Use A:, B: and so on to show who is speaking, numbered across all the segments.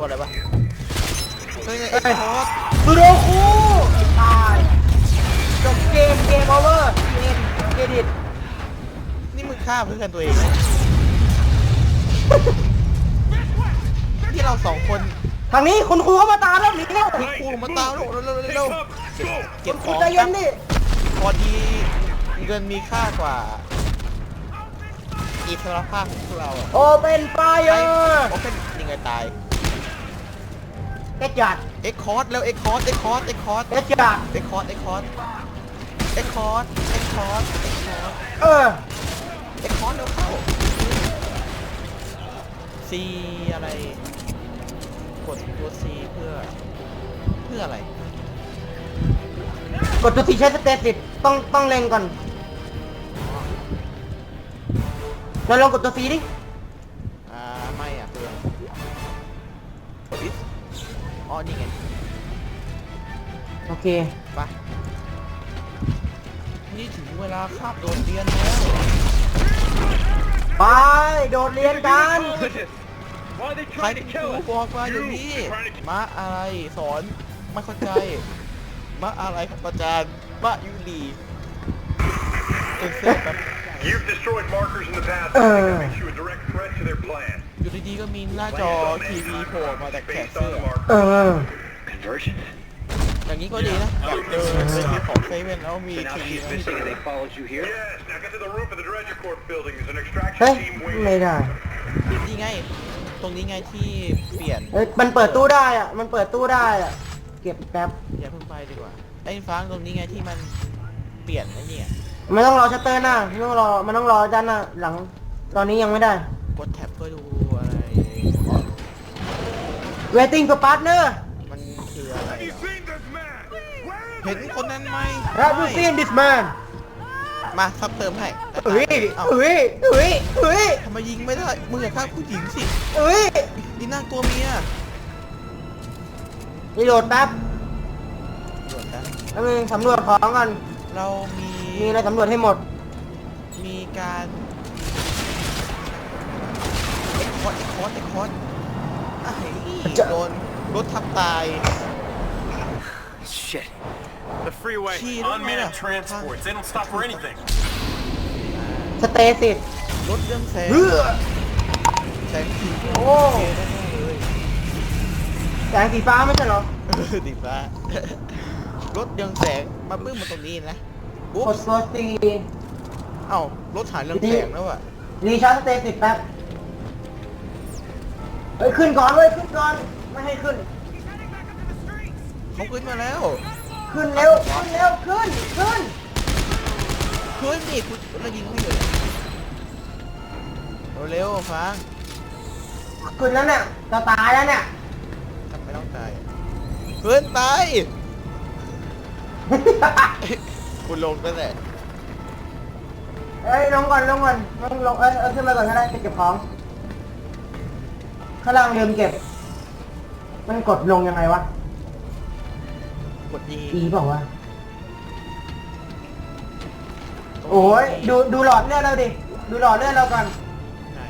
A: ตัวอะไรวะเฮ้ย
B: เฮ้
A: เอ็
B: ย
A: กโคส
B: สุโดคูตายจบเกมเกมโอเวอร์เกมเครดิต
A: นี่มึงฆ่าเพื่อนตัวเองนะที่เราสองคน
B: ทางนี้คุณครูเข้ามาตามแล้วหนีแล้ว
A: คุณครูมาตามเร็วเร็วเร็วเร็วเก็บ
B: คุ
A: ข
B: ณครู
A: อง
B: ใจเย็นดิ
A: พอดีเงินมีค่ากว่าอิสรภาพของพวกเราอะ
B: โอเป็นไฟเออร์
A: โอเป็นยังไงตาย
B: เอ็ดจัด
A: เอ็กคอร์สแล้วเอ็กคอร์สเอ็กคอร์สเอ็กคอร์ส
B: เอ็ดจัด
A: เอ็กคอร์สเอ็กคอร์สเอ็กคอร์สเอ็กคอร์สเอ็กคอร์ส
B: เออ
A: เอ็กคอร์สเร็วเข้าซีอะไร กดตัวซีเพื่อ เพื่ออะไร
B: กดตัวทีใช้สเตติสต้องต้องเล็งก่อนเราลองกดตัวซีดิ
A: อ๋อนี่ไง
B: โอเค
A: ไปนี่ถึงเวลาคาบโดดเรียนแล้ว
B: ไป โดดเรียนกัน
C: Why are they
A: ใคร
C: trying
A: เป็
C: to
A: นครู
C: kill us?
A: บอกมาอยู่
C: You
A: นี่
C: trying to
A: มาอะไรสอนไม่เข้าใจมาอะไรครับอาจารย์มายูรีเอ็กเซลแบบ
C: You've destroyed markers in the past.
B: Uh.
C: That makes you a direct threat to their plan.
A: อยู่ดีๆก็มีหน้าจอทีวีโผล่มาจากแขน
C: Based
A: เสื้
C: on
A: อ
C: the marker.
B: เออ
C: Conversion?
A: อย่างนี้ก็ดีนะแบบเจอในของเซเว่นแล้วมี
C: So now
A: ทีวี
C: she's missing and they followed you here? Yes, now get to the roof of the Dredger Corp building. There's an
B: เฮ้ย
C: extraction team
B: ไม่
C: waiting.
B: ได้
A: นี่ไง ตรงนี้ไงที่เปลี่ยน
B: เอ้ยมันเปิดตู้ได้อะมันเปิดตู้ได้อะเก็บแป๊บ
A: อย่าเพิ่งไปดีกว่าไอ้ฟังตรงนี้ไงที่มันเปลี่ยนไอ้เนี่ย
B: มันต้องรอชัตเตอร์หน้ามันต้องรอมันต้องรอด้านหน้าหลัง ตอนนี้ยังไม่ได้
A: กดแท็บเพื่อดูอะไรอ๋อ
B: waiting for partner
A: มันคืออะไรเหรอ
C: seen this man? Where
A: เห็นคนนั้นไหม
B: have you seen this man
A: มาซับเติมให้
B: เอ้ย
A: เอ้า
B: เอ้ยเอ้ยเอ้ย
A: ทำไมยิงไม่ได้ มึงอย่าฆ่าผู้หญิงสิ
B: เอ้ย
A: นี่นั่งตัวเมีย
B: รีโหลดแป๊บ
A: หยุดนะ
B: แล้วมึงสำรวจของก่อน
A: เรามี
B: มีอะไรสำรวจให้หมด
A: มีการเอ็ก คอร์ดเอ็กคอร์ดเอ็กคอร์ดไอ้
B: จะ
A: โดนรถทับตาย
D: Shit. The freeway,
A: Gee, don't
D: unmanned
A: matter.
D: transports. They don't stop for anything.
B: สเตสิส
A: รถเรื่องแสง
B: เฮ้อ
A: แสงสี
B: โอ้
A: โอเคแน่ๆเลย
B: แสงสีฟ้าไม่ใช่เหรอ
A: เออดีฟ้ารถเรืองแสงมาปึ้งมาตรงนี้นะอุ๊บ
B: กดตัวซี
A: เอ้ารถถ่ายเรืองแสงแล้วอะ
B: รีชาร์จสเตสิสแป๊บ เฮ้ยขึ้นก่อนเว้ยขึ้นก่อนไม่ให้ขึ้น
A: เขาขึ้นมาแล้ว
B: ขึ้นเร็วขึ้นเร็วขึ้นขึ้น
A: ขึ้นนี่คุณแล้วยิงไม่เลยเร็วๆฟัง
B: ขึ้นแล้วเนี่ยจะตายแล้วเนี่ย
A: ทำไม่ต้องตายขึ้นตายคุณลงก็แหละ
B: เอ้ยลงก่อนลงก่อนลงลงเอ้ยเอาขึ้นมาก่อนก็ได้ไปเก็บของ ข้างล่างลืมเก็บ มันกดลงยังไงวะ
A: กดดี
B: อีเปล่าวะโอ้ยดูดูหลอดเลือดเราดิ ดูหลอดเลือดเราก่อน
A: ไหน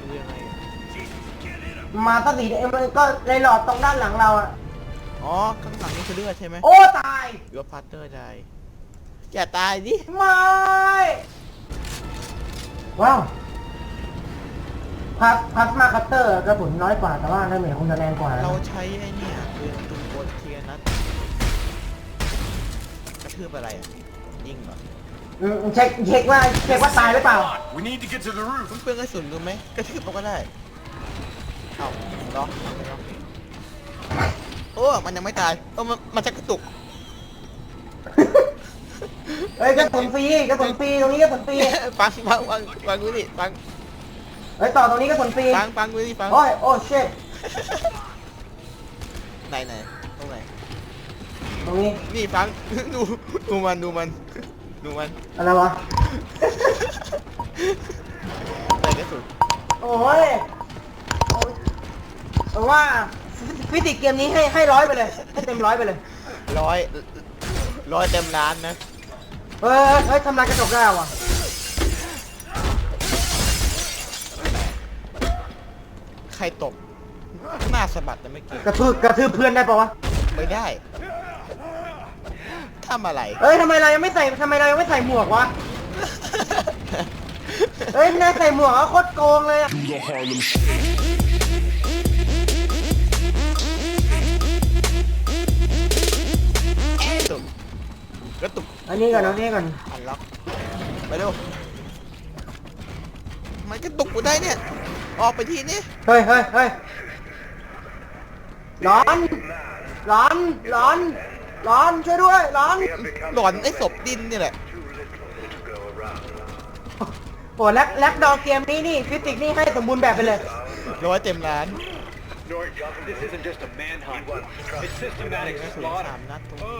A: ดูยังไงอะ
B: มาตั้งสีเอ็มก็ในหลอดตรงด้านหลังเราอะ
A: อ๋อข้างหลังนี่คือเลือดใช่ไหม
B: โอ้ตาย
A: ยูพาร์เตอร์ได้อย่าตายดิ
B: ไม่ ว้าว พัสพัสมาคัตเตอร์กระสุนน้อยกว่าแต่ว่าดาเมจคงจะแรงกว่านะ
A: เราใช้ไอ้เนี่ยปืนปืนกลเทียนัดกระทืบอะไรอะยิงเหรอ
B: อืมเช็คเช็คว่าเช็คว่าตายหรือเปล่า
D: We need to get to the roof.
A: มันเปลืองกระสุนดูไหมกระทืบมันก็ได้เอ้าล็อกไม่ล็อกโอ้มันยังไม่ตายเออมันมันจะกระตุก
B: เอ้ยกระสุนฟรีกระสุนฟรีตรงนี้กระสุนฟรี
A: ฟังฟังฟังฟังดูดิฟัง
B: เฮ้ยต่อตรงนี้กระสุนฟรี
A: ฟังฟังดูดิฟัง
B: โอ้ยโอ้เช็ด
A: ไหนไหนตรงไหน
B: ตรงนี้
A: นี่ฟัง ดูดูมันดูมันดูมัน
B: อะไรวะ
A: ใส่กระสุน
B: โอ้ยโอ้ยผมว่าฟิสิกส์เกมนี้ให้ให้ร้อยไปเลยให้เต็มร้อยไปเลย
A: ร้อยร้อยเต็มล้านนะ
B: เฮ้ยเฮ้ยทำลายกระจกได้ว่ะ
A: ใครตบหน้าสะบัดแต่ไม่เก่ง
B: กระทืบกระทืบเพื่อนได้ปะวะ
A: ไม่ได้ทำอะไร
B: เอ้ยทำไมเรายังไม่ใส่ทำไมเรายังไม่ใส่หมวกวะ เอ้ยนายใส่หมวกแล้วโคตรโกงเลยอะ
A: กระตุกกระตุก
B: อันนี้ก่อนอันนี้ก่อน
A: อันล็อกไปเร็วมันกระตุกกูได้เนี่ย ออกไปทีนี้
B: เฮ้ยเฮ้ยเฮ้ยร้อนร้อนร้อนร้อนช่วยด้วยร้อน
C: We have become
A: หลอนไอ้ศพดินนี่แหละ
C: too little to go around.
B: โหแลกแลกดอเกมนี้นี่ฟิสิกส์นี่ให้สมบูรณ์แบบไปเลย
A: ร้อยเต็มร้าน
C: Nor this isn't just a manhunt. It's systematic
A: กระสุนสามนัดตรงนี้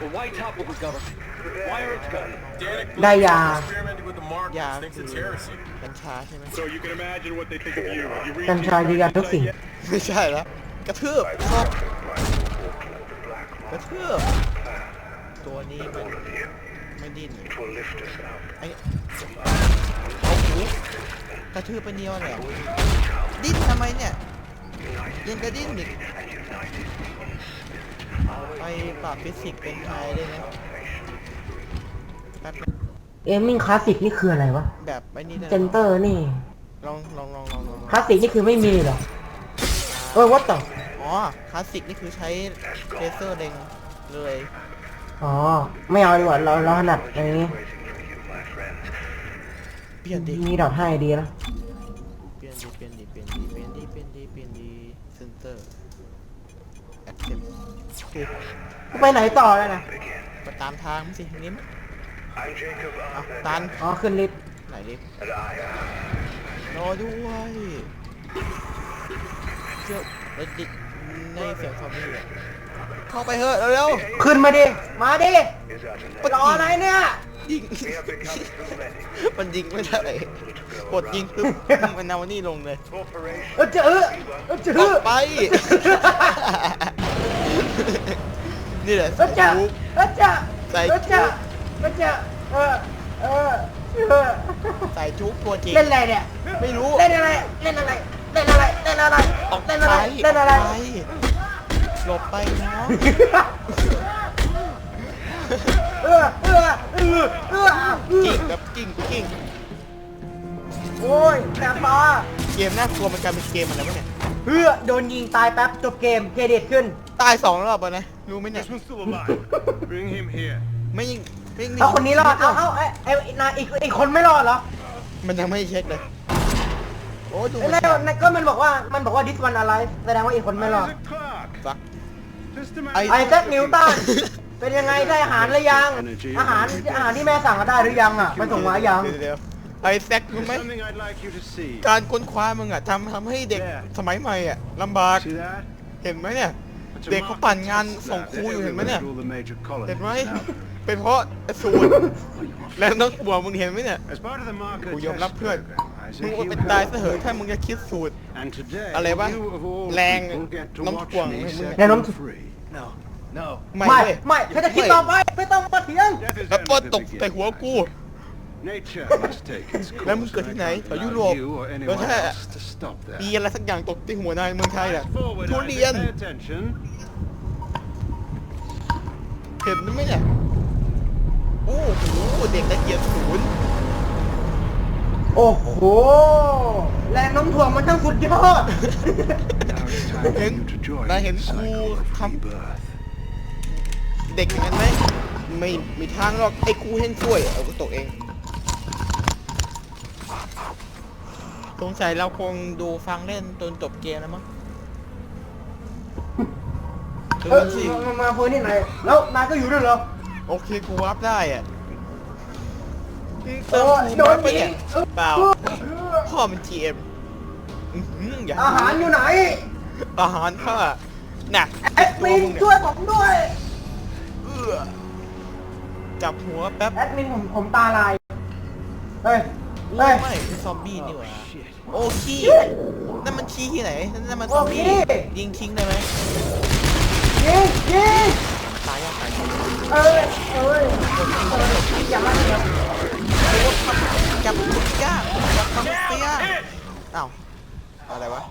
C: Well, why topple the government? Why are its gun?
D: Danik
B: Đây
D: believes
B: à.
D: you're experimenting with the markers,
A: Dạ,
D: thinks it's
A: thì-
D: heresy.
A: กัญชาใช่ไหม
C: So you can imagine what they think of you. You read
B: กัญชาดีกันทุกสิ่ง
A: ไม่ใช่แล้วกระทืบศพกระทืบตัวนี้มันไม่ดิ้น
C: will lift us up.
A: ไอ้เอาหู กระทืบไปเดียวแหละดิ้นทำไมเนี่ยยังกระดิ้นอีกไปปรับฟิสิกส์เป็นไทยได้ไหมแป๊บนึง
B: เอมมิ่งคลาสสิกนี่คืออะไรวะ
A: แบบไอ้นี่ได้ไหม
B: เซนเตอร์นี่
A: ลองลองลองลองลอง
B: คลาสสิกนี่คือไม่มีเหรอ เออวัดต่อ
A: อ๋อคลาสสิกนี่คือใช้เลเซอร์เล็งเลย
B: อ๋อ ไม่เอาดีกว่าเราเราถนัดอันนี้
A: เปลี่ยนดิ
B: มีดอทให้ดีนะ
A: เปลี่ยนดิเปลี่ยนดิเปลี่ยนดิเปลี่ยนดิเปลี่ยนดิเปลี่ยนดิเซนเตอร์แอคเซปคือ
B: ไปไหนต่อแล้วนะ
A: ไปตามทางมั้งสินิ้ม
C: I'm Jacob
A: อะ
C: Arthur,
A: ตัน
B: อ๋อขึ้นลิฟต์
A: ไหนลิฟต์
C: and I am
A: รอด้วยเชื่อแล้วดิในเสียงซอมบี้อะเข้าไปเถอะเร็ว
B: ขึ้นมาดิ มาดิ
C: is at an
B: รออะไรเนี่ย
A: ๆ ยิง
C: We have become too many.
A: มันยิงไม่ได้กดยิงปึ๊บมันเอานี่ลงเลย
C: Corporation
B: เออเจอเออเออเจอ
A: ออกไป นี่แหละ
B: เออเจอ
A: ลูก
B: เออเจอ
A: ใส่
B: เออเจอเออเจอเออเออเออ
A: ใส่ชุกตัวจริง
B: เล่นอะไรเนี่ย
A: ไม่รู้
B: เล่นอะไรเล่นอะไรเล่นอะไรเล่นอะไร
A: ออก
B: เล่น
A: ไป
B: อะไรเล่นอะไร
A: กปหลบไปเนาะ กิ่
B: อง
A: แบบกิ่งกิ่ง
B: โอ้ยแสบตา
A: เกมน่ากลัวมันกลายเป็นเกมอะไรวะเนี่ย
B: เพื่อโดนยิงตายแป๊บจบเกมเครดิตขึ้น
A: ตายสองรอบแล้วนะรู้ไหมเนี่ย
D: He's still alive. Bring him here.
A: ไม่ยิงไม่ยิง
B: เอาคนนี้รอดเอาเอาไอ้ไอ้นายอีกอีกคนไม่รอดเหรอ
A: มันยังไม่เช็คเลยโอ้ดู
B: ไอ้
A: มัน
B: นายนายก็มันบอกว่ามันบอกว่า this one alive แสดงว่าอีกคนไม่รอด
D: Isaac Clarke.
A: ฟัก
D: Just a
A: ไอ้
D: man.
B: ไอแซคนิวตัน เป็นยังไงได้อาหารหรือยัง อาหารอาหารที่แม่สั่งมาได้หรือยังอะมันส่งมายัง
A: เดี๋ยวเดี๋ยวไอ้แซกรู้
D: There's
A: ไหม
D: something I'd like you to see.
A: การค้นคว้ามึงอะทำทำให้เด็กสมัยใหม่อะลำบาก
D: See that?
A: เห็นไหมเนี่ย
D: It's a
A: เด็กเขา
D: market
A: ปั่นงาน
D: test
A: ส่ง
D: lab
A: ครู
D: that
A: อยู่เห็นไหมเนี่ย
D: everywhere all the major colonies
A: เห็นไหม
D: now.
A: เป็นเพราะไอ้สูตรและน้องบัวมึงเห็นไหมเนี่ย
D: As part of the market
A: กูยอมรับ
D: test
A: เพื่อน
D: program,
A: มึง
D: Isaac,
A: ว่า
D: you
A: เป็นตาย
D: helped
A: ซะเหอะ
D: me.
A: ถ้ามึงจะคิดสูตร
D: And today,
A: อะไรวะ
D: you of all
A: แรง
D: people get to
A: น้ำ
D: watch
A: ถ่วง
D: me
A: ให้มึง
D: set
B: แรงโน้ม
D: them free. No, no.
A: ไม่
B: ไม่
A: เว้ย
B: ไม่ถ้าจะคิดต่อไป ไม่ต้องมาเถียง
D: Death is
A: แล้ว
D: only
A: ปอ
D: the
A: ตกใส่
D: beginning,
A: หัวกู
D: Isaac. Nature must take its
A: แล้วมึง
D: course,
A: เกิดที่
D: and
A: ไหน
D: I
A: แถ
D: can't
A: วยุ
D: allow
A: โรป
D: you or
A: แล้ว
D: anyone
A: ถ้า
D: else to stop that.
A: มีอะไรสักอย่างตกที่หัวนายเมืองไทยน่ะ
D: Forward,
A: ทุ
D: Isaac,
A: เรียน
D: pay attention.
A: เห็นไหมเนี่ย โอ้โห เด็กละเอียดศูนย์
B: โอ้โห แรงโน้มถ่วงมันช่างสุดยอด
D: Now it's time for
A: Hến-
D: you to join
A: đã
D: the
A: hến
D: cycle
A: cua
D: of
A: khắm.
D: rebirth.
A: เด็กอย่างนั้นไหมไม่มีทางหรอกไอ้ครูเฮงช่วยเอาก็ตกเองสงสัยเราคงดูฟังเล่นจนจบเกมแล้วมั้ง
B: เอ
A: เอ
B: อ
A: อสิ
B: มามาเฟิร์นนี่ไหนแล้วนายก็อยู่ด้วยเหรอ
A: โอเคกูวับได้อะ
B: โอ้
A: เติม
B: ย
A: คู
B: โด
A: ม
B: น
A: ไป
B: ยิ
A: เนี่
B: ง
A: ยเปล่าพ่อมัน GM อื้อหืออย่า
B: อาหารอยู่ไหน
A: อาหารข้าน่ะ
B: แอดมินช่วยผมด้วย
A: เอื้อจับหัวแป๊บ
B: แอดมินผมผมตาลาย เฮ้ย
A: ไม่
B: เฮ้ย
A: ไม่เป็นซอมบี้นี่หว่าโอ้ขี้นั่นมันขี้ที่ไหนนั่นมัน
B: โอ้
A: ซอมบี้
B: ขี้
A: ยิงทิ้งได้ไหม
B: ยิงยิง
A: ตายยังตายยัง
B: เอ้ยเอ้ยอย่ามาเถียง
A: จับมึกย่างจับทำมึกย่างอ้าวอะไรวะ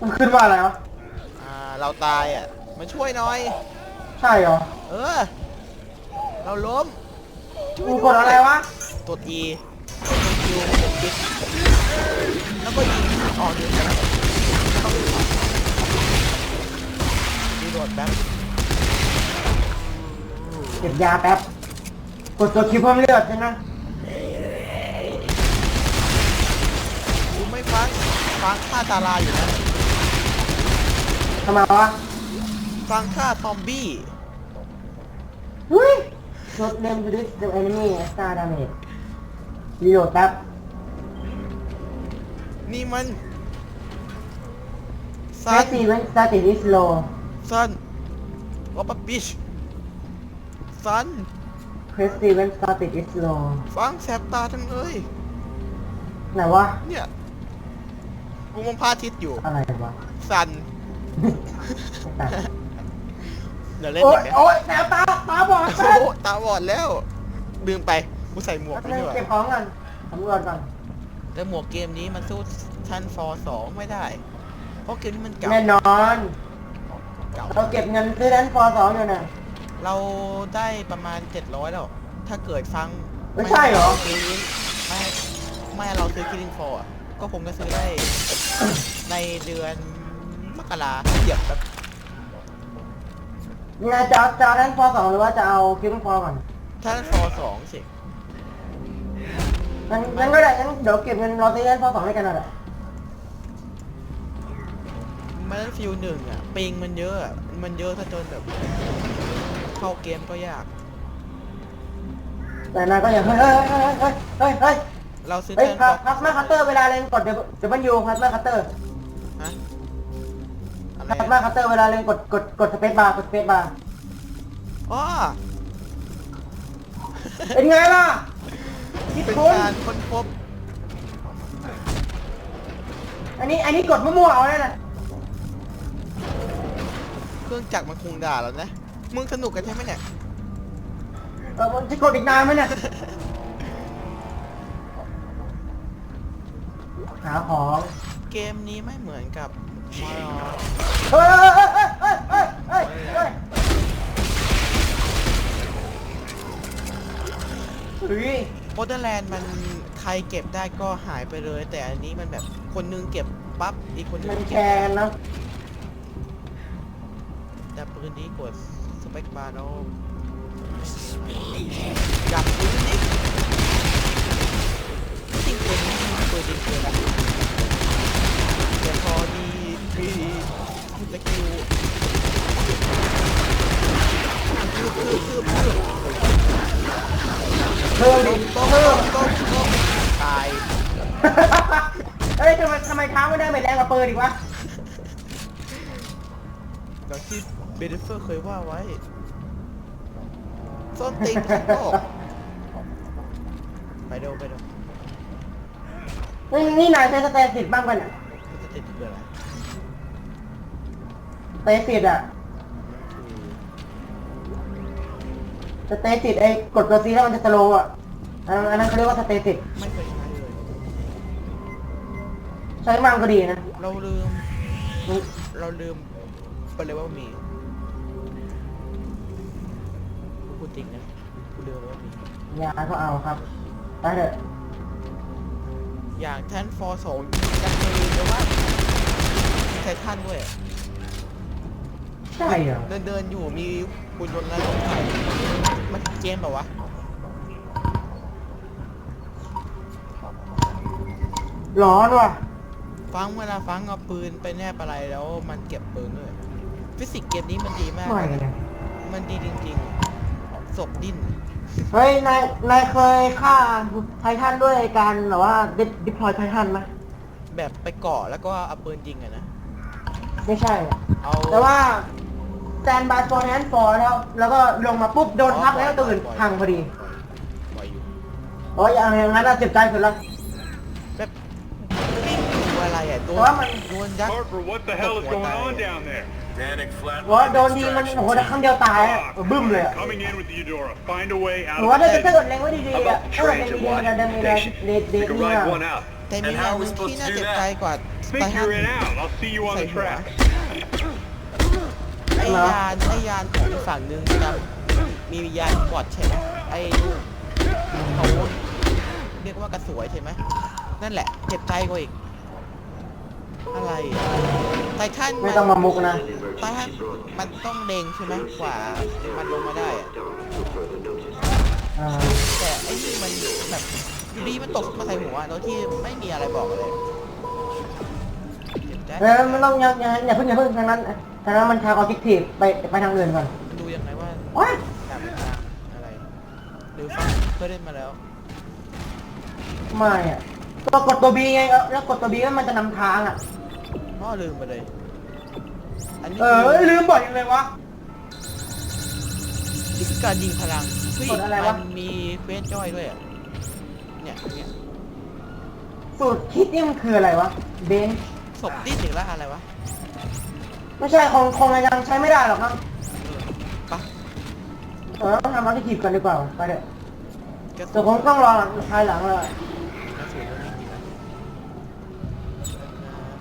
B: มันขึ้นว่าอะไรวะ
A: อ่าเราตายอะมาช่วยหน่อย
B: ใช่เหรอ
A: เออ เราล้มช่วย
B: มึง
A: ด้วย
B: กดอะไรวะ
A: กด E กดคิวกดคลิกแล้วก็ยิงออกยิงกันแล้วต้องรีโหลดแป๊บ
B: เก็บยาแป๊บ กดตัวคิวเพิ่มเลือดใช่ไหม
A: กูไม่ฟังฟังฆ่าตาลายอยู่นะ
B: ทำไมวะ
A: ฟังค่าซอมบี้
B: เฮ้ยช range reach the enemy extra damage. Reload แป๊บ
A: นี่มัน
B: แค่
A: ซัน
B: ตีเว้นสติวิสโล
A: ซันก็ปะบิชซัน
B: คริสตีเว้นสตาร์ติดวิสโล
A: ฟังแสบตาทั้งเลย
B: ไหนวะ
A: เนี่ยกูมองพราทิตอยู่
B: อะไรวะ
A: สัน
B: ไอ้
A: เดี๋ยวเล่น
B: โอ๊
A: อี
B: ย
A: กไหม
B: โอ๊ยแสบตาตาบอด
A: โอ้
B: แป๊บ
A: โหตาบอดแล้วลืมไปกูใส่หมวกไป
B: นึง
A: ด้วย
B: เก็บของก่อนสำรวจก่อน
A: แต่หมวกเกมนี้มันสู้ทันฟอร์สองไม่ได้ เพราะเกมนี้มันเก่า
B: แน่นอน
A: เก่า
B: เราเก็บเงินซื้อแดนฟอร์สองอยู่น่ะ
A: เราได้ประมาณ 700 แล้ว ถ้าเกิดฟัง
B: ไม่ใช่เหรอ
A: ไม่ไม่ไม่เราซื้อคิลิงฟอร์ก็คงจะซื้อได้ ในเดือนมกราเหยียบแบบ
B: ยัง ไงจะเอาจะเอาแดนฟอร์สองหรือว่าจะเอาคิวฟอร์ก่อน
A: ทันฟอร์สองสิ
B: งั้นงั้นก็ได้งั้นเดี๋ยวเก็บเงินรอซื้อแดนฟอร์สองด้วยกันน่ะแหละ
A: มันฟิลหนึ่งอะปิงมันเยอะอะมันเยอะถ้าจนแบบเข้าเกมก็ยาก
B: แต่นายก็ยังเฮ้ยเฮ้ยเฮ้ยเฮ้ยเฮ้ยเฮ้ย
A: เราซื้อ
B: เฮ้ย
A: แทน
B: พั
A: ฟ
B: ส
A: อร์
B: พัสมาคัตเตอร์เวลาเล่นกดเดี๋ยวมันยูพัสมาคัตเตอร์
A: ฮะ อะไร
B: พัสมา
A: อะ
B: คัตเตอร์เวลาเล่นกดกดกดสเปซบาร์กดสเปซบาร์
A: อ๋อ
B: เป็นไงล่ะคิด
A: เป็น
B: คุ้น
A: การค้นพบ
B: อันนี้อันนี้กดมั่วๆเอาเนี่ยนะ
A: เครื่องจักรมันคงด่าแล้วนะ มึงสนุกกันใช่ไหมเนี่ย
B: เออมันจะกดอีกนานไหมเนี่ยหาของ
A: เกมนี้ไม่เหมือนกับมอ
B: เฮ้ยเฮ้ยเฮ้ยเแล
A: นด์มันใครเก็บได้ก็หายไปเลย แต่อันนี้มันแบบคนนึงเก็บปั๊บอีกคนนึ
B: มั
A: งนแค
B: ร์นะ
A: แต่ปืนนี้กดสเปกบาร์แล้จับปืนนี้สิ่งปืนนี้ปืนนี้เกิ มีสกิลคือคือคือคือ
B: เพิ่มดิ
A: ต้ม
B: เพิ่
A: ต้
B: ม
A: มต้มต้มตาย
B: เฮ้ยทำไมทำไมเท้าไม่ได้ไม่แรงกว่าปืนอีกวะ
A: อย่างที่เบเดเฟอร์เคยว่าไว้ส้นตีนของโลกไปเร็วไปเร็ว
B: นี่นี่นายใช้สเตสิตบ้างกันอะ
A: มันจะติดเพื่ออะไร
B: ส เตสิตอะสเตสิตไอ้กดตัวซีแล้วมันจะสโลว์อะอันนั้นอันนั้นเขาเรียกว่าสเตสิต
A: ไม่เคยใช้เลย
B: ใช้มั่งก็ดีนะ
A: เราลืม เราลืมไปเลยว่ามีพูดจริงนะกูลืมว่ามี
B: ยาก็เอาครับไปเถอะ
A: อย่างแทนฟอร์สองยังมีแต่ว่าไททันด้วย
B: ใช่เหรอ
A: เดินเดินๆอยู่มีคุณยนต์แล้วรถไฟมันเกมแบบวะ
B: ร้อนว่ะ
A: ฟังเวลาฟังเอาปืนไปแนบอะไรแล้วมันเก็บปืนด้วยฟิสิกส์เกมนี้มันดีมาก
B: ไม่เลย
A: มันดีจริงๆศพดิ้น
B: เฮ้ย นาย นายเคยฆ่าไททันด้วยการแบบว่าดิพลอยไททันไหม
A: แบบไปเกาะแล้วก็เอาปืนยิงอะนะ
B: ไม่ใช่
A: เอา
B: แต่ว่า stand by for hand for แล้ว แล้วก็ลงมาปุ๊บโดนทับแล้วก็ตื่นพังพอดี
A: ปล่อยอยู่
B: โอ้ยอย่างอย่างนั้นน่ะเจ็บใจสุดละ
A: แบบวิ่งอยู่อะไรอะโดน
B: แต่ว่ามัน
A: โดนยักษ์
C: Harper, what the hell is going on down there?
E: Panic flat.
B: หัวโดนทีมันโอ้โหแต่ครั้งเดียวตายอะบึ้มเลยอะ
C: Coming in with the Eudora. Find a way
B: หั
C: out
B: ว
C: of
B: ถ้า
C: the
B: เกิดถ้า
C: city.
B: เกิดเล็งไว้ดีๆอะถ้าเกิดเล็งดีๆมันจะเดินมีแรงเดทเดท
E: We
B: นี่
E: can
B: อะ
E: ride one out.
A: แต่มี
E: And
A: แน
E: how
A: ว
E: are we
A: ที่
E: supposed
A: น่า
E: to do
A: เจ็บ
E: that?
A: ใจกว่า
C: think you're in out. I'll see you on the track.
A: ไอยานไอยานของอีกฝั่งหนึ่งนะมียานบอดใช่ไหมไอเขาเรียกว่ากระสวยใช่ไหมนั่นแหละเจ็บใจกว่าอีก อะไรอะไททัน
B: ไม่ต้องมามุกนะ
A: ไททันมันต้องเด้งใช่ไหมกว่ามันลงมาได้อะ
B: อ่า
A: แต่ไอ้นี่มันแบบอยู่ดีมันตกมาใส่หัวโดยที่ไม่มีอะไรบอกเลยเจ็บใจ
B: เออไม่ต้องอย่าอย่าอย่าเพิ่งอย่าเพิ่งทางนั้นทางนั้นมันทางออบเจกทีฟไปไปทางอื่นก่อน
A: ดูยังไงว่า
B: ว้าย
A: ตามทางอะไรหรือฟังเคยเล่นมาแล้ว
B: ไม่อะก็กดตัวบีไงแล้วกดตัวบีมันจะนำทางอะ
A: พ่อลืมไปเลย อันนี้
B: เออลืมบ่อยจังเลยวะ
A: นี่คือการยิงพลังเฮ้ย
B: กดอะไรวะ
A: มันมีเควสย่อยด้วยอะเนี่ยเนี่ย
B: สูตรคิดนี่มันคืออะไรวะเบนซ์
A: ศพดิ้นอีกแล้วอะไรวะ
B: ไม่ใช่คงคงยังใช้ไม่ได้หรอกมั้ง
A: ปะ
B: เออทำออบเจกทีฟกันดีกว่าไปเถอะ
A: กระสุ
B: เดี๋ยวนคงต้องรอภายหลังเลย
A: กระสุนมันมีกี่นัด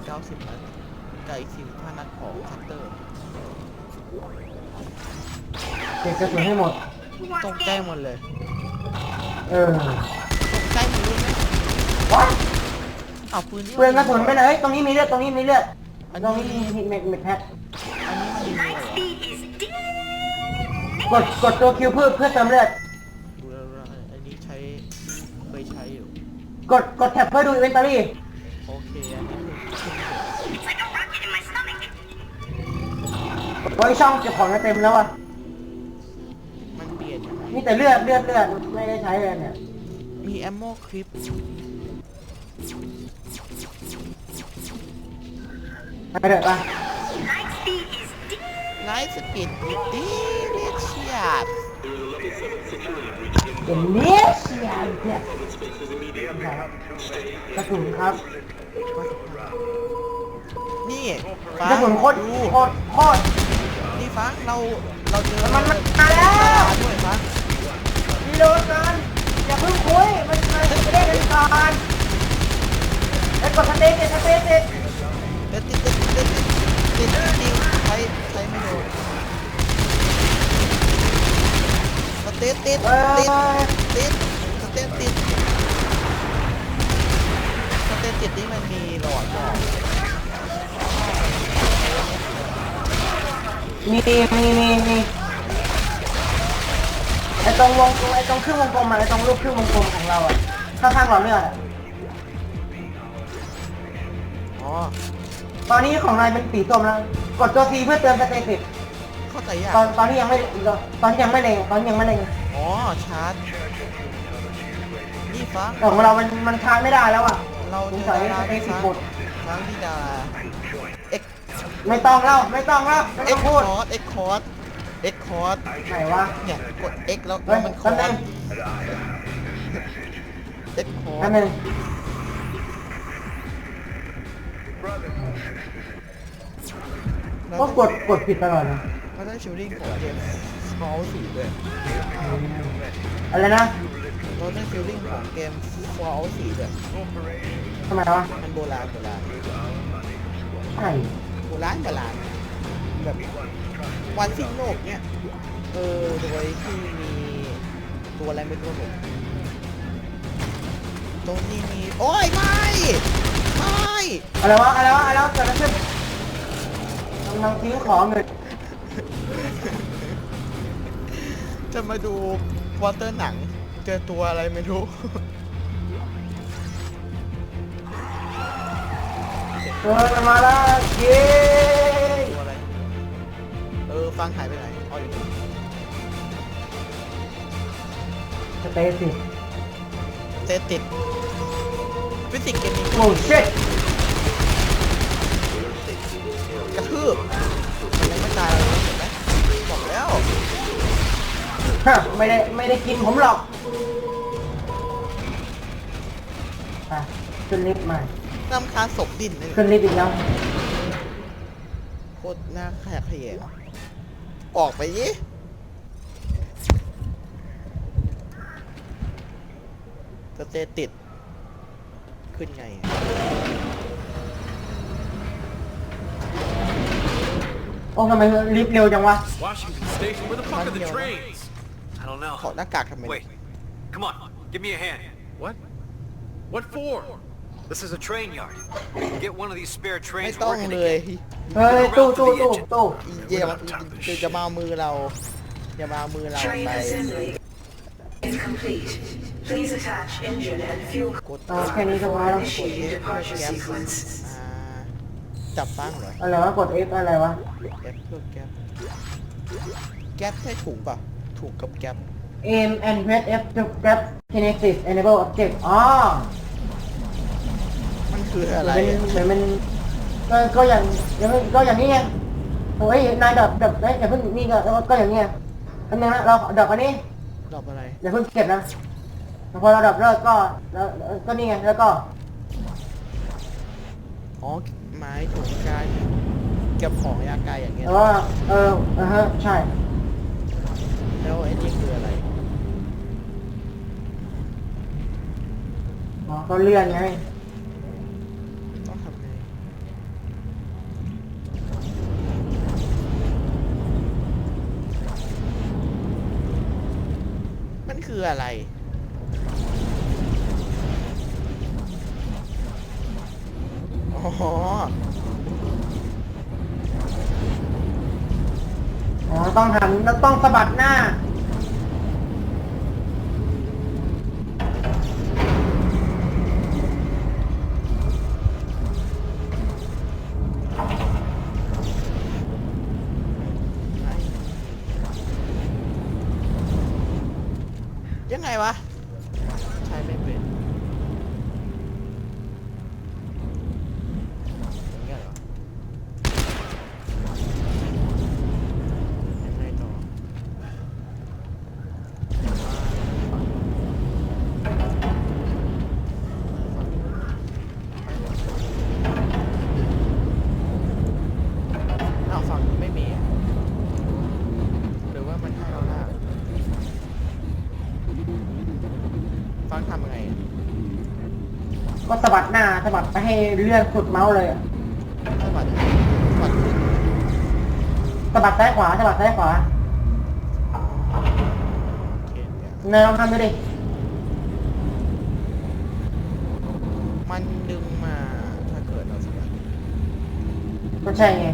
A: เก้าสิบนัดกับอีกสี่สิบห้านัดของคัตเตอร์
B: เก็บกระสุนให้หมด
A: ตรงใกใจหมดเลย
B: เออ
A: ตรงใกใจหมดเลยไหม
B: ว้า
A: อ้าวปืนนี่
B: เปลืองกระสุนไปไหนเอ้ยตรงนี้มีเลือดตรงนี้มีเลือดตรงนี้มีมีเม็ดเม็ดแพ็ค
A: อันนี้มันยิงเลยเหรอก
B: ดกดตัวคิวเพื่อเพื่อเติมเลือด
A: ดูแล้วดูแล้วอันนี้ใช้เคยใช้อยู่
B: กดกดแท็บเพื่อดูอินเวนตอรี่
A: โอเคอันนี้คือ
B: ไว้ช่องเก็บของจะเต็มแล้วอะ
A: มันเปลี่ยนยังไง
B: มีแต่เลือดเลือดเลือดไม่ได้ใช้เลยเนี่ย
A: มีแอมโมคลิป
B: ไปเถอะไป
A: ไลฟ์สปีดดีเลียเชียบ
B: เดี๋ยวนี้เชียร์เนี่ยกระสุนครับ
A: นี่
B: ก
A: ฟั
B: ระ
A: ง
B: สุนโคตร
A: ดู
B: โคตรโคตร
A: นี่ฟังเราเราเจอ
B: มันมันมาแล้ว
A: ด้วยฟัง
B: รีโหลดกันอย่าเพิ่งคุยมันมันไม่ได้เป็นการไอ้กดสเตตสเตตติด
A: เด็ดติดติดติดติดติดจริงใช้ใช้ไม่โดนสเตตติด
B: เอ
A: ติดติดสเตตติดสเตตติดนี่มันมีหลอดบอก
B: มีมีมีมีไอตรงวงไอตรงครึ่งวงกลมอะไอตรงรูปครึ่งวงกลมของเราอะข้างๆหลอดเลือดอะ
A: อ๋อ
B: ตอนนี้ของนายเป็นสีส้มแล้วกดตัว C เพื่อเติมสเตติส
A: เข้าใจยาก
B: ตอนตอนที่ยังไม่ตอนที่ยังไม่เล็งตอนที่ยังไม่เล็ง
A: อ๋อชาร์จนี่ฟัง
B: แต่ของเรามันมันชาร์จไม่ได้แล้วอะ
A: เรา
B: ส
A: เจ
B: ง
A: อ
B: สัย
A: ดา
B: ส
A: รา
B: เต
A: ที่
B: ติส
A: ฟัง
B: หมด
A: ฟังที่ดาราเอ็ก
B: ไม่ต้องแล้วไม่ต้องแล้วไม่
A: เอ็
B: ต้
A: ก
B: อง
A: ค
B: พูด
A: อร์ดเอ็กคอร์ดเอ็กคอร์ด
B: ไหนวะ
A: เนี่ยกด X แล้ว
B: เฮ้ย
A: มันคอ
B: แป๊บ
A: ร์
B: นึ
A: ด
B: ง
A: เอ็กคอ
B: อั
A: ร์
B: น
A: ด
B: หนึ่ง
A: แล้ว
B: ก็กดกดผิดตลอดเลย
A: แล้วได้ชิลลิ่งของเกมสมอลสีด้วย
B: อะไรนะ
A: เราได้ชิลลิ่งของเกมสมอลสีด้วย
B: ทำไมวะ
A: มันโบราณโบราณ
B: ใช่
A: โบราณโบราณแบบวันสิ้นโลกเนี่ยเออโดยที่มีตัวอะไรไม่รู้ผมตรงนี้มีโอ้ยไม่ไม่
B: อะไรวะอะไรวะอะไรวะเกิดอะไรขึ้นกำลังทิ้งของอยู่
A: จะมาดูวอเตอร์หนัง เจอตัวอะไรไม่รู้
B: เออมาแล้วเย้
A: ตัวอะไร เออ ฟังหายไปไหนอ๋ออยู่นี่
B: สเตติส
A: เตติดฟิสิกส์เกมนี้
B: โอ้ชิ
A: บมันยังไม่ตายเลยเห็นไหมบอกแล้ว
B: ฮะไม่ได้ไม่ได้กินผมหรอกไปขึ้นลิฟต์มา
A: น้ำคาญศพดินเลย
B: ขึ้นลิฟต์อีกแล้ว
A: โคตรน่าขยะแขยงออกไปยิสเตติด ขึ้นไง
B: โอ้ทำไมลิฟต์เร็วจังวะ
E: Washington Station, where the fuck are the
A: Manuel.
E: trains?
F: I don't
A: ถอด
F: know.
A: หน้ากากทำไม
F: Wait. Come on. Give me a hand.
E: What? What for?
F: This is a train yard. Get one of these spare
A: ไม่
F: trains
A: ต้อง
F: working
A: เล
F: again.
A: ย
B: เฮ้ยตู้ตู้ตู้ตู้
A: อีเจมจะจะมาเอามือเราอย่ามาเอามือเรา
G: Train
A: ไป
G: assembly is complete. Please attach engine and fuel
A: กด
B: เอาแค่นี้ก็พอแล้ว
G: initiating departure
A: แก๊ป
G: sequence.
A: อ่าจับตั้งเหรอ
B: อะไรวะกด F อะไรวะ
A: แก๊ปเพื่อแก๊ปแก๊ปใช่ถุงป่ะถุงกับแก๊ป
B: aim and press F to grab kinesis enable object อ๋อ
A: มันคือ
B: เห
A: อะไร
B: มือนเหมือนมันก็ก็อย่างอย่างก็อย่างนี้ไงโอ้ยนายดับดับเอ้ยอย่าเพิ่งนี่ก็ก็อย่างนี้ไงอันนึงนะเราดับอันนี้
A: ดอกอะไร
B: อย่าเพิ่งเก็บนะพอเราดับเลิกก็แล้วก็นี่ไงแล้วก็
A: อ๋อ ไม้ถุงการเก็บของยากายอย่างเงี้ย
B: แล้วว่า เอออ่าฮะ ใช่
A: แล้วไอ้นี่คืออะไร
B: อ๋อ ก็เลื่อนไง
A: ต้องทำไง มันคืออะไร อ๋อ
B: อ๋อ ต้องหันแล้วต้องสะบัดหน้า
A: ยังไงวะ ใช้ไม่เป็นอย่างเงี้ยเหรอยังไงต่ออ้าวฝั่งนี้ไม่มีอะหรือว่ามันให้เราลาก ฟังทำยังไงอะ
B: ก็ สะบัดหน้าสะบัดไปให้เลื่อนสุดเมาส์เลยอะ
A: สวัสดีสวัสดี
B: สะบัดซ้ายขวาสะบัดซ้ายขวา
A: โอเคเนี่ย
B: นายลองทำดูดิ
A: มันดึงมาถ้าเกิดเราสวัสดี
B: ก็ใช่ไง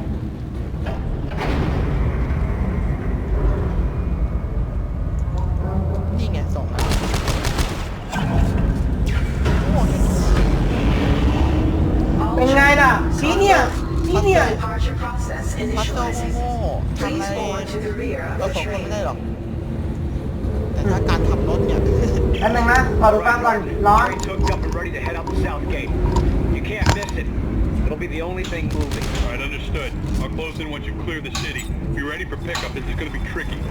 B: เนี่ย
G: Departure process
A: พัซโซ
G: initializing.
A: โง่ทำ
G: Please
A: อะไร
G: board to the rear
A: เรา
G: of
A: ส
G: the
A: องคนไม่ได้
G: train.
A: หรอก แต่ถ้าการขับรถเนี่ย
B: อันนึงนะขอดูฟังก่อน ร้อน
C: Train's hooked up and ready to head out the south gate. You can't miss it. It'll be the only thing moving.
H: All right, understood. I'll close in once you clear the city. Be ready for pickup. This is going to be tricky.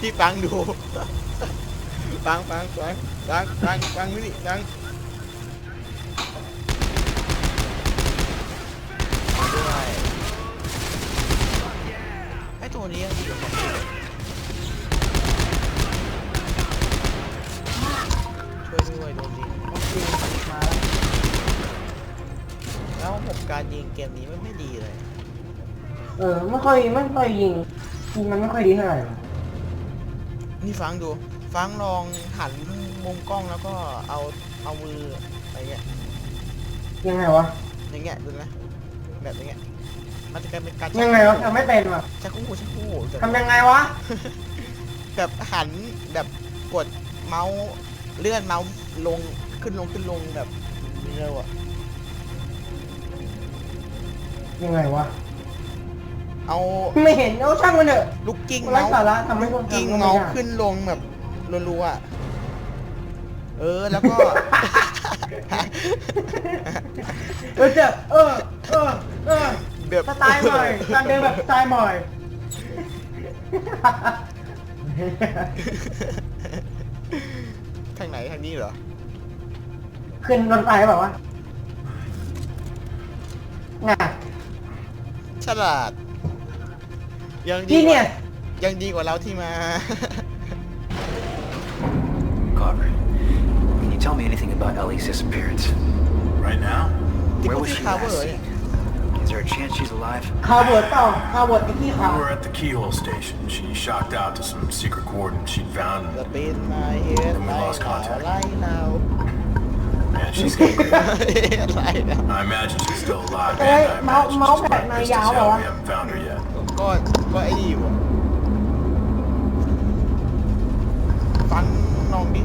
A: พี่ฟังดู ฟังฟังฟังฟังฟังฟังนี่ฟัง มนี้มันไม่ดีเลย
B: เออไม่ค่อยไม่ค่อยยิงยิงมันไม่ค่อยดีเท่าไหร่
A: นี่ฟังดู ฟังลองหันมุมกล้องแล้วก็เอาเอามืออะไรเงี้ย
B: ยังไงวะ
A: อย่างเงี้ยดูนะแบบอย่างเงี้ยมันจะกลายเป็นการ
B: ยังไงวะทำไม่เป็นวะ
A: ชักคู่ชักคู่แบบ
B: ทำยังไงวะ
A: แบบหันแบบกดเมาส์เลื่อนเมาส์ลงขึ้นลงขึ้นลงแบบเร็วอะ
B: ยังไงวะ
A: เอา
B: ไม่เห็นเอาช่างมันเถอะ
A: ลูกกิ้ง
B: ไร้
A: เมาส์
B: สาระทำให้คน
A: ลูกกิ้ง
B: ทำก็ไม่
A: เมาส์
B: ได้
A: ขึ้นลงแบบรัวๆอะเออแล้วก็
B: เออเจ็บเออเออเออ
A: แบบ
B: สไตล์ใหม่การเดินแบบสไตล์ใหม่
A: ทางไหนทางนี้เหรอ
B: ขึ้นรถไฟแบบว่าวะน่ะ
A: ฉลาด ยังดี
B: ที่
A: ก
B: เนี่
A: ว่าย ยังดีกว่าเราที่มา
F: Carver, can you tell me anything about Ellie's disappearance?
E: Right now?
A: ที่
F: Where
A: เขา
F: was
A: ชื่อ
F: she
A: คาเวอ
F: last
A: ร์เนี่ย
F: seen? Is there a chance she's alive?
B: คาเวิร์ดเปล่าคาเวิร์ดไอ้ที่ขาว
I: We were at the keyhole station. She shocked out to some secret coordinates she'd found.
A: จะเป็นมาเฮด
I: And we
A: ไล่
I: lost
A: ขาว
I: contact.
A: ไล่นาว
I: Man, she's getting
A: ไล่นาว
I: I imagine she's still alive.
B: Hey,
I: and I
B: Mao-
I: imagine
B: Mao
I: she's
B: Pet
I: probably
B: này
I: pissed as
B: giàu
I: hell
B: hả?
I: we haven't found her yet.
A: ก็ก็ไอ้นี่อยู่อะฟังน้องดิ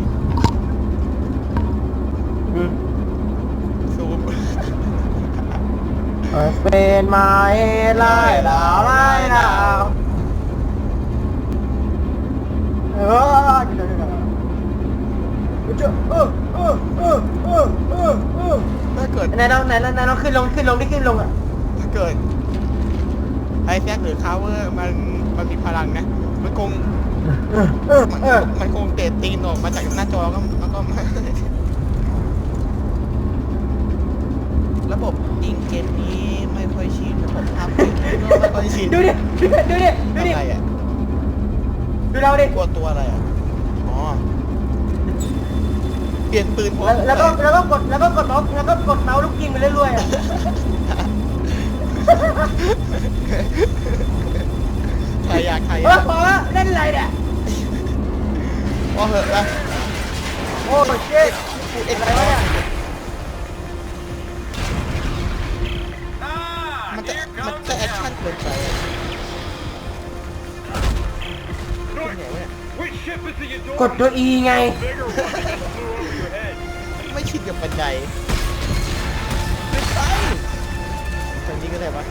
A: ซูม
B: เป็น ไม้ไล่ดาวไล่ดาวเออเดี๋ยวเดี๋ยวเดี๋ยวเดี๋ยวเออเออเออเออเออเออ
A: ถ้าเกิด
B: ไหนเราไหนเราไหนเราขึ้นลงขึ้นลงที่ขึ้นลงอะ
A: ถ้าเกิดไอแซกหรือคาเวอร์มันมันมีพลังนะมันคงมันมันคงเตะตีนออกมาจากหน้าจอแล้วก็แล้วก็ระบบยิงเกมนี้ไม่ค่อยชินระบบภาพเกมนี้ก็ไม่ค่อยชิน
B: ดูดิดูดิดูดิดูดิ
A: อะไรอะ
B: ดูเราดิ
A: กลัวตัวอะไรอะอ๋อ เปลี่ยนปืนพร้อม
B: แล้วแล้วก็แล้วก็กดแล้วก็กดเมาส์แล้วก็กดเมาส์ลูกกิ้งไปเรื่อยๆอะ
A: ใครอยากใคร
B: เอ
A: อ
B: อยา
A: ก
B: พอละเล่นอะไรเนี่ย
A: พอเหอะนะ
B: โอ้เชิดเอ็ดอะไรวะเนี่ย
A: มันจะมันจะแอคชั่นเกินไปอะ
H: Norton,
A: เป็นไงวะเนี่ย
H: which ship is the Eudora?
B: กดตัว E ไง
H: Bigger one
A: ไม่ชินกับบันไดไม่ไปทางนี้ก็ได้ปะ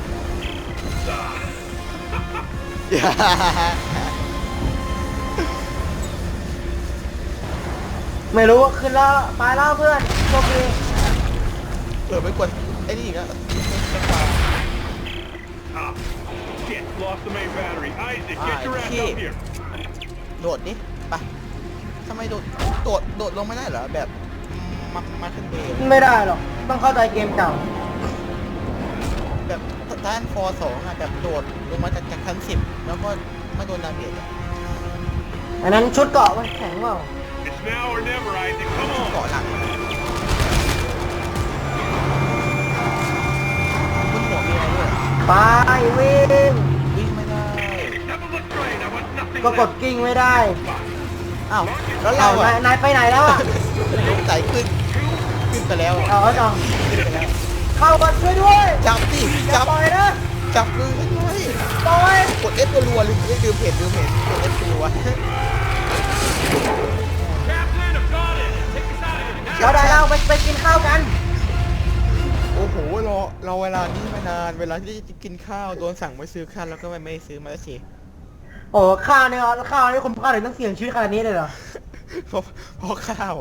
B: ไม่รู้ขึ้นแล้วไปแล้วเพื่อนโชคดี
A: เปิดไปกดไอ้นี่อีกอะ
H: Ah, shit, lost the main battery. Isaac, get your ass
A: shit.
H: up here.
A: โดดดิไปทำไมโดด โดด โดดลงไม่ได้เหรอ แบบ มามาขึ้นเบร
B: ไม่ได้หรอก ต้องเข้าใจเกมเก่า
A: แบบด้านฟอร์สองอะแบบโดดลงมาจากจากชั้นสิบแล้วก็ไม่โดนดาเมจอะ
B: อันนั้นชุดเกาะมันแข็งเปล่า
H: It's now or never, Isaac. Come on.
A: เกาะหลังบนหัวมีอะไรด้วย
B: ไปวิ่ง
A: วิ่งไม่ได้
H: Step of the train. I want nothing
B: ก็กด
H: left.
B: กิ้งไม่ได้
A: อ้าวแล้ว
B: เอา
A: เรา
B: นา
A: อะ
B: ยนายไปไหนแล้วอะ
A: ลงไต่ขึ้น ขึ้นไปแล้วอะ
B: เอาเอาจัง
A: ขึ้นไปแล้ว
B: เข้ามาช่วยด้วย
A: จับดิ
B: อย่า
A: จับ
B: ปล่อยนะ
A: จับมือให้ด้วย
B: ปล่อย
A: กด F รัวๆเลยไม่ลืมเพจลืมเพจกด F รัว
H: Captain, I've got it. Take us out of here.
B: เราได้เราไปไปกินข้าวกัน
A: โอ้โหรอรอเวลานี้มานานเวลาที่จะกินข้าวโดนสั่งไม่ซื้อข้าวแล้วก็ไม่ไม่ซื้อมาสักที
B: โอ้ข้าวเนี่ยข้าวนี่คุณพลาดถึงต้องเสี่ยงชีวิตขนาดนี้เลยเหรอ
A: เพราะเพราะข้าว